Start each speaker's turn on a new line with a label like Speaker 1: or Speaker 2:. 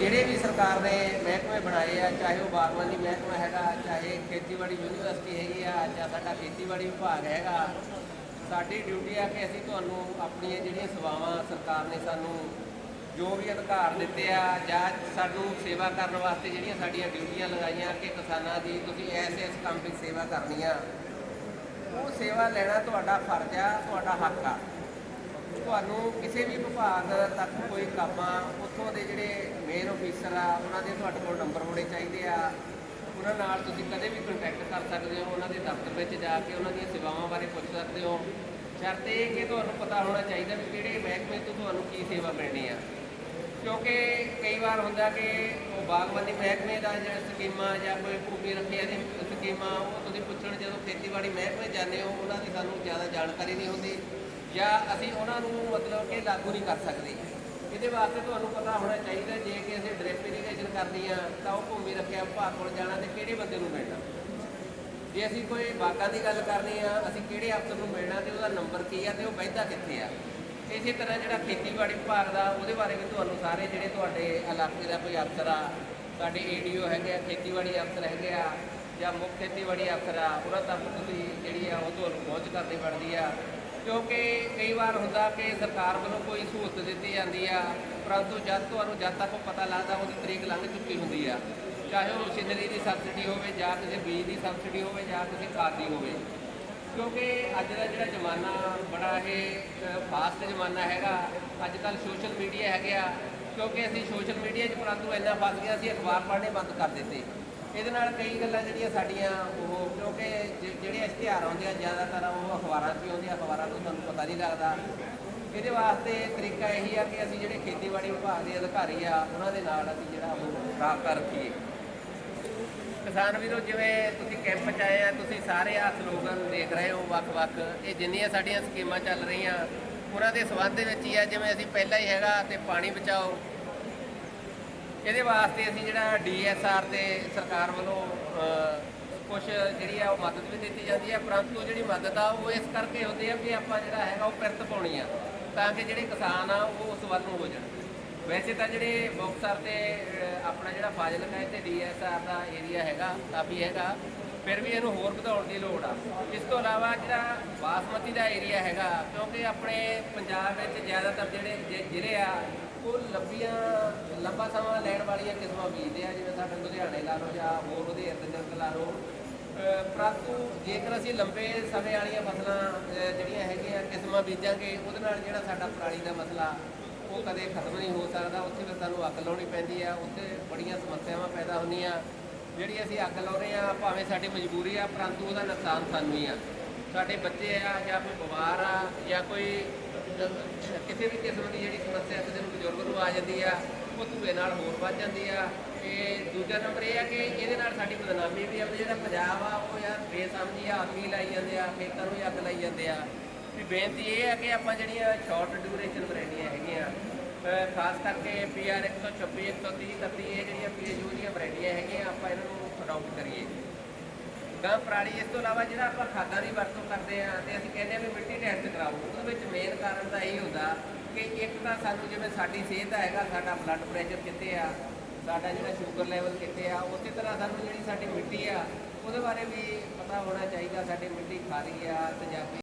Speaker 1: ਜਿਹੜੇ ਵੀ ਸਰਕਾਰ ਨੇ ਮਹਿਕਮੇ ਬਣਾਏ ਆ, ਚਾਹੇ ਉਹ ਬਾਗਬਾਨੀ ਮਹਿਕਮਾ ਹੈਗਾ, ਚਾਹੇ ਖੇਤੀਬਾੜੀ ਯੂਨੀਵਰਸਿਟੀ ਹੈਗੀ ਆ, ਜਾਂ ਸਾਡਾ ਖੇਤੀਬਾੜੀ ਵਿਭਾਗ ਹੈਗਾ, ਸਾਡੀ ਡਿਊਟੀ ਆ ਕਿ ਅਸੀਂ ਤੁਹਾਨੂੰ ਆਪਣੀਆਂ ਜਿਹੜੀਆਂ ਸੇਵਾਵਾਂ ਸਰਕਾਰ ਨੇ ਸਾਨੂੰ ਜੋ ਵੀ ਅਧਿਕਾਰ ਦਿੱਤੇ ਆ, ਜਾਂ ਸਾਨੂੰ ਸੇਵਾ ਕਰਨ ਵਾਸਤੇ ਜਿਹੜੀਆਂ ਸਾਡੀਆਂ ਡਿਊਟੀਆਂ ਲਗਾਈਆਂ ਕਿ ਕਿਸਾਨਾਂ ਦੀ ਤੁਸੀਂ ਐਸ ਐਸ ਕੰਮ ਵਿੱਚ ਸੇਵਾ ਕਰਨੀ ਆ, ਉਹ ਸੇਵਾ ਲੈਣਾ ਤੁਹਾਡਾ ਫਰਜ਼ ਆ, ਤੁਹਾਡਾ ਹੱਕ ਆ। ਤੁਹਾਨੂੰ ਕਿਸੇ ਵੀ ਵਿਭਾਗ ਤੱਕ ਕੋਈ ਕੰਮ ਆ, ਉੱਥੋਂ ਦੇ ਜਿਹੜੇ ਮੇਨ ਅਫੀਸਰ ਆ, ਉਹਨਾਂ ਦੇ ਤੁਹਾਡੇ ਕੋਲ ਨੰਬਰ ਹੋਣੇ ਚਾਹੀਦੇ ਆ। ਉਹਨਾਂ ਨਾਲ ਤੁਸੀਂ ਕਦੇ ਵੀ ਕੰਟੈਕਟ ਕਰ ਸਕਦੇ ਹੋ, ਉਹਨਾਂ ਦੇ ਦਫ਼ਤਰ ਵਿੱਚ ਜਾ ਕੇ ਉਹਨਾਂ ਦੀਆਂ ਸੇਵਾਵਾਂ ਬਾਰੇ ਪੁੱਛ ਸਕਦੇ ਹੋ। ਸ਼ਰਤ ਇਹ ਕਿ ਤੁਹਾਨੂੰ ਪਤਾ ਹੋਣਾ ਚਾਹੀਦਾ ਵੀ ਕਿਹੜੇ ਮਹਿਕਮੇ ਤੋਂ ਤੁਹਾਨੂੰ ਕੀ ਸੇਵਾ ਮਿਲਣੀ ਆ। ਕਿਉਂਕਿ ਕਈ ਵਾਰ ਹੁੰਦਾ ਕਿ ਉਹ ਬਾਗਬਾਨੀ ਮਹਿਕਮੇ ਦਾ ਜਿਹੜਾ ਸਕੀਮਾਂ ਜਾਂ ਕੋਈ ਭੂਮੀ ਰੱਖਿਆ ਦੀ ਸਕੀਮਾਂ, ਉਹ ਤੁਸੀਂ ਪੁੱਛਣ ਜਦੋਂ ਖੇਤੀਬਾੜੀ ਮਹਿਕਮੇ ਜਾਂਦੇ ਹੋ, ਉਹਨਾਂ ਦੀ ਸਾਨੂੰ ਜ਼ਿਆਦਾ ਜਾਣਕਾਰੀ ਨਹੀਂ ਹੁੰਦੀ। ਜਾਂ ਅਸੀਂ ਉਹਨਾਂ ਨੂੰ ਮਤਲਬ ਕਿ ਲਾਗੂ ਨਹੀਂ ਕਰ ਸਕਦੇ। ਇਹਦੇ ਵਾਸਤੇ ਤੁਹਾਨੂੰ ਪਤਾ ਹੋਣਾ ਚਾਹੀਦਾ, ਜੇ ਕਿ ਅਸੀਂ ਡ੍ਰਿਪ ਇਰੀਗੇਸ਼ਨ ਕਰਨੀ ਆ, ਤਾਂ ਉਹ ਭੂਮੀ ਰੱਖਿਆ ਵਿਭਾਗ ਕੋਲ ਜਾਣਾ ਤੇ ਕਿਹੜੇ ਬੰਦੇ ਨੂੰ ਮਿਲਣਾ। ਜੇ ਅਸੀਂ ਕੋਈ ਬਾਗਾਂ ਦੀ ਗੱਲ ਕਰਨੀ ਆ, ਅਸੀਂ ਕਿਹੜੇ ਅਫਸਰ ਨੂੰ ਮਿਲਣਾ ਤੇ ਉਹਦਾ ਨੰਬਰ ਕੀ ਆ ਤੇ ਉਹ ਬਹਿੰਦਾ ਕਿੱਥੇ ਆ। ਇਸੇ ਤਰ੍ਹਾਂ ਜਿਹੜਾ ਖੇਤੀਬਾੜੀ ਵਿਭਾਗ ਦਾ, ਉਹਦੇ ਬਾਰੇ ਵੀ ਤੁਹਾਨੂੰ ਸਾਰੇ ਜਿਹੜੇ ਤੁਹਾਡੇ ਇਲਾਕੇ ਦਾ ਕੋਈ ਅਫਸਰ ਆ, ਸਾਡੇ ਏਡੀਓ ਹੈਗੇ ਆ, ਖੇਤੀਬਾੜੀ ਅਫਸਰ ਹੈਗੇ ਆ, ਜਾਂ ਮੁੱਖ ਖੇਤੀਬਾੜੀ ਅਫਸਰ ਆ, ਉਹਨਾਂ ਤੱਕ ਤੁਸੀਂ ਜਿਹੜੀ ਆ ਉਹ ਤੁਹਾਨੂੰ ਪਹੁੰਚ ਕਰਨੀ ਪੜਦੀ ਆ। ਕਿਉਂਕਿ ਕਈ ਵਾਰ ਹੁੰਦਾ ਕਿ ਸਰਕਾਰ ਵੱਲੋਂ ਕੋਈ ਸਹੂਲਤ ਦਿੱਤੀ ਜਾਂਦੀ ਆ, ਪਰੰਤੂ ਜਦ ਤੁਹਾਨੂੰ ਜਦ ਤੱਕ ਉਹ ਪਤਾ ਲੱਗਦਾ ਉਹਦੀ ਤਰੀਕ ਲੰਘ ਚੁੱਕੀ ਹੁੰਦੀ ਆ। ਚਾਹੇ ਉਹ ਮਸ਼ੀਨਰੀ ਦੀ ਸਬਸਿਡੀ ਹੋਵੇ ਜਾਂ ਕਿਸੇ ਬੀਜ ਦੀ ਸਬਸਿਡੀ ਹੋਵੇ ਜਾਂ ਕਿਸੇ ਖਾਦ ਦੀ ਹੋਵੇ। ਕਿਉਂਕਿ ਅੱਜ ਦਾ ਜਿਹੜਾ ਜ਼ਮਾਨਾ ਬੜਾ ਇਹ ਫਾਸਟ ਜ਼ਮਾਨਾ ਹੈਗਾ। ਅੱਜ ਕੱਲ ਸੋਸ਼ਲ ਮੀਡੀਆ ਹੈਗੇ ਆ। ਕਿਉਂਕਿ ਅਸੀਂ ਸੋਸ਼ਲ ਮੀਡੀਆ 'ਚ ਪਰੰਤੂ ਇੰਨਾ ਫਸ ਗਿਆ ਅਸੀਂ ਅਖਬਾਰ ਪੜ੍ਹਨੇ ਬੰਦ ਕਰ ਦਿੱਤੇ। ਇਹਦੇ ਨਾਲ ਕਈ ਗੱਲਾਂ ਜਿਹੜੀਆਂ ਸਾਡੀਆਂ ਉਹ, ਕਿਉਂਕਿ ਜਿਹੜੇ ਇਸ਼ਤਿਹਾਰ ਆਉਂਦੇ ਆ, ਜ਼ਿਆਦਾਤਰ ਉਹ ਅਖਬਾਰਾਂ 'ਚ ਹੀ ਆਉਂਦੇ ਆ, ਅਖਬਾਰਾਂ ਨੂੰ ਸਾਨੂੰ ਪਤਾ ਨਹੀਂ ਲੱਗਦਾ। ਇਹਦੇ ਵਾਸਤੇ ਤਰੀਕਾ ਇਹੀ ਆ ਕਿ ਅਸੀਂ ਜਿਹੜੇ ਖੇਤੀਬਾੜੀ ਵਿਭਾਗ ਦੇ ਅਧਿਕਾਰੀ ਆ, ਉਹਨਾਂ ਦੇ ਨਾਲ ਅਸੀਂ ਜਿਹੜਾ ਉਹ ਰਾਬਤਾ ਰੱਖੀਏ। ਕਿਸਾਨ ਵੀਰੋ, ਜਿਵੇਂ ਤੁਸੀਂ ਕੈਂਪ 'ਚ ਆਏ ਆ, ਤੁਸੀਂ ਸਾਰੇ ਆ ਸਲੋਗਨ ਦੇਖ ਰਹੇ ਹੋ ਵੱਖ-ਵੱਖ। ਇਹ ਜਿੰਨੀਆਂ ਸਾਡੀਆਂ ਸਕੀਮਾਂ ਚੱਲ ਰਹੀਆਂ, ਉਹਨਾਂ ਦੇ ਸਬੰਧ ਦੇ ਵਿੱਚ ਹੀ ਆ। ਜਿਵੇਂ ਅਸੀਂ ਪਹਿਲਾਂ ਹੀ ਹੈਗਾ ਤੇ ਪਾਣੀ ਬਚਾਓ ਇਹਦੇ ਵਾਸਤੇ ਅਸੀਂ ਜਿਹੜਾ ਡੀਐਸਆਰ ਤੇ ਸਰਕਾਰ ਵੱਲੋਂ ਕੁਝ ਜਿਹੜੀ ਆ ਉਹ ਮਦਦ ਵੀ ਦਿੱਤੀ ਜਾਂਦੀ ਹੈ ਪਰੰਤੂ ਜਿਹੜੀ ਮਦਦ ਆ, ਉਹ ਇਸ ਕਰਕੇ ਹੁੰਦੀ ਆ ਵੀ ਆਪਾਂ ਜਿਹੜਾ ਹੈਗਾ ਉਹ ਪਿਰਤ ਪਾਉਣੀ ਆ, ਤਾਂ ਕਿ ਜਿਹੜੇ ਕਿਸਾਨ ਆ ਉਹ ਉਸ ਵੱਲ ਨੂੰ ਹੋ ਜਾਣ। ਵੈਸੇ ਤਾਂ ਜਿਹੜੇ ਮੁਕਤਸਰ ਤੇ ਅਹ, ਆਪਣਾ ਜਿਹੜਾ ਫਾਜ਼ਿਲਕਾ ਹੈ ਤੇ ਡੀਐਸਆਰ ਦਾ ਏਰੀਆ ਹੈਗਾ ਕਾਫੀ ਹੈਗਾ ਫਿਰ ਵੀ ਇਹਨੂੰ ਹੋਰ ਵਧਾਉਣ ਦੀ ਲੋੜ ਆ। ਇਸ ਤੋਂ ਇਲਾਵਾ ਜਿਹੜਾ ਬਾਸਮਤੀ ਦਾ ਏਰੀਆ ਹੈਗਾ ਕਿਉਂਕਿ ਆਪਣੇ ਪੰਜਾਬ ਵਿੱਚ ਜ਼ਿਆਦਾਤਰ ਜਿਹੜੇ ਜ਼ਿ- ਜ਼ਿਲ੍ਹੇ ਆ ਉਹ ਲੰਬੀਆਂ ਲੰਬਾ ਸਮਾਂ ਲੈਣ ਵਾਲੀਆਂ ਕਿਸਮਾਂ ਬੀਜਦੇ ਆ ਜਿਵੇਂ ਸਾਡੇ ਲੁਧਿਆਣੇ ਲਾ ਲਓ ਜਾਂ ਹੋਰ ਉਹਦੇ ਇਰਦ ਲਾ ਲਓ। ਅਹ ਪਰੰਤੂ ਜੇਕਰ ਅਸੀਂ ਲੰਬੇ ਸਮੇਂ ਵਾਲੀਆਂ ਫਸਲਾਂ ਅਹ ਜਿਹੜੀਆਂ ਹੈਗੀਆਂ ਕਿਸਮਾਂ ਬੀਜਾਂਗੇ ਉਹਦੇ ਨਾਲ ਜਿਹੜਾ ਸਾਡਾ ਪਰਾਲੀ ਦਾ ਮਸਲਾ ਉਹ ਕਦੇ ਖਤਮ ਨਹੀਂ ਹੋ ਸਕਦਾ, ਉੱਥੇ ਫਿਰ ਸਾਨੂੰ ਅੱਗ ਲਾਉਣੀ ਪੈਂਦੀ ਆ, ਉੱਥੇ ਬੜੀਆਂ ਸਮੱਸਿਆਵਾਂ ਪੈਦਾ ਹੁੰਦੀਆਂ। ਜਿਹੜੀ ਅਸੀਂ ਅੱਗ ਲਾਉਂਦੇ ਆ, ਭਾਵੇਂ ਸਾਡੀ ਮਜਬੂਰੀ ਆ, ਪਰੰਤੂ ਉਹਦਾ ਨੁਕਸਾਨ ਸਾਨੂੰ ਹੀ ਆ। ਸਾਡੇ ਬੱਚੇ ਆ, ਜਾਂ ਕੋਈ ਬਿਮਾਰ ਆ, ਜਾਂ ਕੋਈ ਕਿਸੇ ਵੀ ਕਿਸਮ ਦੀ ਜਿਹੜੀ ਸਮੱਸਿਆ ਕਿਸੇ ਨੂੰ ਬਜ਼ੁਰਗ ਨੂੰ ਆ ਜਾਂਦੀ ਆ, ਉਹ ਧੂਏ ਨਾਲ ਹੋਰ ਵੱਧ ਜਾਂਦੀ ਆ। ਤੇ ਦੂਜਾ ਨੰਬਰ ਇਹ ਆ ਕਿ ਇਹਦੇ ਨਾਲ ਸਾਡੀ ਬਦਨਾਮੀ ਵੀ ਆ, ਜਿਹੜਾ ਪੰਜਾਬ ਆ, ਉਹ ਯਾਰ ਬੇਸਮਝੀ ਆ ਅੱਗ ਹੀ ਲਾਈ ਜਾਂਦੇ ਆ, ਖੇਤਾਂ ਨੂੰ ਹੀ ਅੱਗ ਲਾਈ ਜਾਂਦੇ ਆ। ਵੀ ਬੇਨਤੀ ਇਹ ਹੈ ਕਿ ਆਪਾਂ ਜਿਹੜੀਆਂ ਸ਼ਾਰਟ ਡਿਊਰੇਸ਼ਨ ਵੈਰਾਈਟੀਆਂ ਹੈਗੀਆਂ ਖਾਸ ਕਰਕੇ ਪੀਆਰ 126 130 31 ਇਹ ਜਿਹੜੀਆਂ ਪੀਐਚਯੂ ਦੀਆਂ ਵੈਰਾਈਟੀਆਂ ਹੈਗੀਆਂ, ਆਪਾਂ ਇਹਨਾਂ ਨੂੰ ਅਡਾਪਟ ਕਰੀਏ। ਗਾਂ ਪਰਾਲੀ ਇਸ ਤੋਂ ਇਲਾਵਾ ਜਿਹੜਾ ਆਪਾਂ ਖਾਦਾਂ ਦੀ ਵਰਤੋਂ ਕਰਦੇ ਆ ਤੇ ਅਸੀਂ ਕਹਿੰਦੇ ਆ ਵੀ ਮਿੱਟੀ ਟੈਸਟ ਕਰਾਓ, ਉਹਦੇ ਵਿੱਚ ਮੇਨ ਕਾਰਨ ਤਾਂ ਇਹ ਹੁੰਦਾ ਕਿ ਇੱਕ ਤਾਂ ਸਾਨੂੰ ਜਿਵੇਂ ਸਾਡੀ ਸਿਹਤ ਹੈਗਾ, ਸਾਡਾ ਬਲੱਡ ਪ੍ਰੈਸ਼ਰ ਕਿੱਥੇ ਆ, ਸਾਡਾ ਜਿਹੜਾ ਸ਼ੂਗਰ ਲੈਵਲ ਕਿੱਥੇ ਆ, ਉਸੇ ਤਰ੍ਹਾਂ ਸਾਨੂੰ ਜਿਹੜੀ ਸਾਡੀ ਮਿੱਟੀ ਆ, ਉਹਦੇ ਬਾਰੇ ਵੀ ਪਤਾ ਹੋਣਾ ਚਾਹੀਦਾ, ਸਾਡੀ ਮਿੱਟੀ ਖਾਰੀ ਆ, ਤੇਜ਼ਾਬੀ